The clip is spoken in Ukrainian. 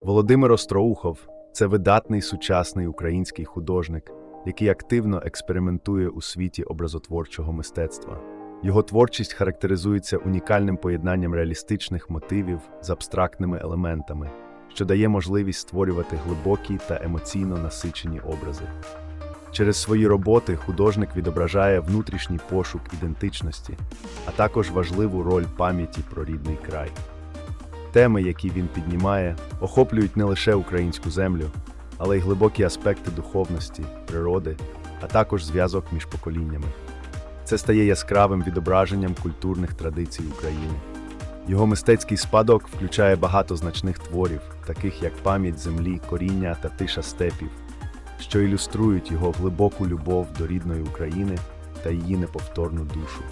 Володимир Остроухов це видатний сучасний український художник, який активно експериментує у світі образотворчого мистецтва. Його творчість характеризується унікальним поєднанням реалістичних мотивів з абстрактними елементами, що дає можливість створювати глибокі та емоційно насичені образи. Через свої роботи художник відображає внутрішній пошук ідентичності, а також важливу роль пам'яті про рідний край. Теми, які він піднімає, охоплюють не лише українську землю, але й глибокі аспекти духовності, природи, а також зв'язок між поколіннями. Це стає яскравим відображенням культурних традицій України. Його мистецький спадок включає багато значних творів, таких як пам'ять землі, коріння та тиша степів, що ілюструють його глибоку любов до рідної України та її неповторну душу.